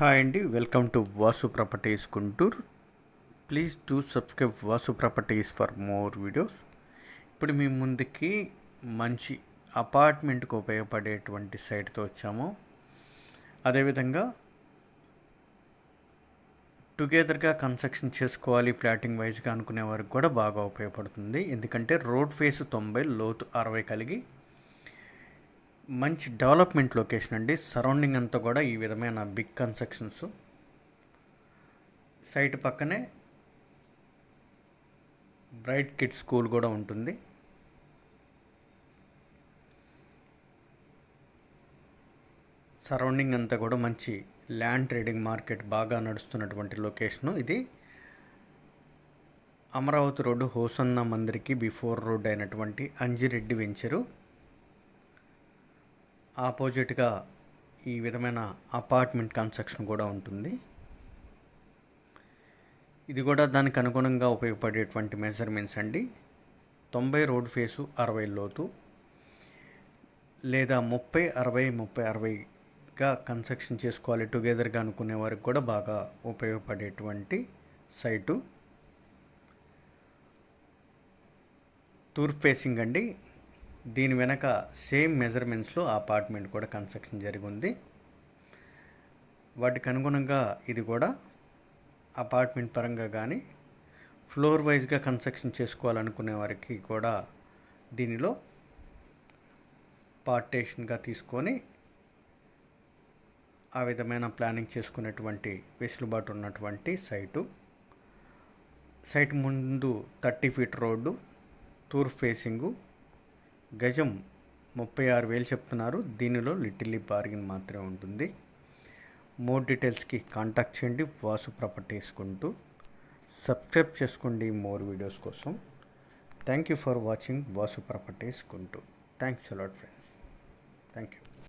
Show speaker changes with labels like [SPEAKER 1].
[SPEAKER 1] Hi అండి welcome to Vasu properties Guntur. Please to subscribe Vasu properties for more videos. ఇప్పుడు మీ ముందుకి మంచి అపార్ట్మెంట్కి ఉపయోగపడేటువంటి సైట్తో వచ్చాము. అదేవిధంగా టుగెదర్గా కన్స్ట్రక్షన్ చేసుకోవాలి ప్లాటింగ్ వైజ్గా అనుకునే వారికి కూడా బాగా ఉపయోగపడుతుంది. ఎందుకంటే రోడ్ ఫేస్ తొంభై లోతు అరవై కలిగి మంచి డెవలప్మెంట్ లొకేషన్ అండి. సరౌండింగ్ అంతా కూడా ఈ విధమైన బిగ్ కన్స్ట్రక్షన్స్. సైట్ పక్కనే బ్రైట్ కిడ్స్ స్కూల్ కూడా ఉంటుంది. సరౌండింగ్ అంతా కూడా మంచి ల్యాండ్ ట్రేడింగ్ మార్కెట్ బాగా నడుస్తున్నటువంటి లొకేషను. ఇది అమరావతి రోడ్డు హోసన్న మందిర్కి బిఫోర్ రోడ్ అయినటువంటి అంజిరెడ్డి వెంచరు. ఆపోజిట్గా ఈ విధమైన అపార్ట్మెంట్ కన్స్ట్రక్షన్ కూడా ఉంటుంది. ఇది కూడా దానికి అనుగుణంగా ఉపయోగపడేటువంటి మెజర్మెంట్స్ అండి. తొంభై రోడ్ ఫేసు అరవై లోతు లేదా ముప్పై అరవై ముప్పై అరవైగా కన్స్ట్రక్షన్ చేసుకోవాలి టుగెదర్గా అనుకునే వారికి కూడా బాగా ఉపయోగపడేటువంటి సైటు. టూర్ ఫేసింగ్ అండి. దీని వెనక సేమ్ మెజర్మెంట్స్లో అపార్ట్మెంట్ కూడా కన్స్ట్రక్షన్ జరిగింది. వాటికి అనుగుణంగా ఇది కూడా అపార్ట్మెంట్ పరంగా కానీ ఫ్లోర్ వైజ్గా కన్స్ట్రక్షన్ చేసుకోవాలనుకునే వారికి కూడా దీనిలో పార్టేషన్గా తీసుకొని ఆ విధమైన ప్లానింగ్ చేసుకునేటువంటి వెసులుబాటు ఉన్నటువంటి సైటు. సైట్ ముందు thirty feet road tour facing గజం ముప్పై ఆరు వేలు చెప్తున్నారు. దీనిలో లిటిల్లీ బార్గిన్ మాత్రమే ఉంటుంది. మోర్ డీటెయిల్స్కి కాంటాక్ట్ చేయండి. వాసు ప్రాపర్టీస్ కొంటూ సబ్స్క్రైబ్ చేసుకోండి మోర్ వీడియోస్ కోసం. Thank you for watching Vasu Properties కొంటూ thanks a lot friends thank you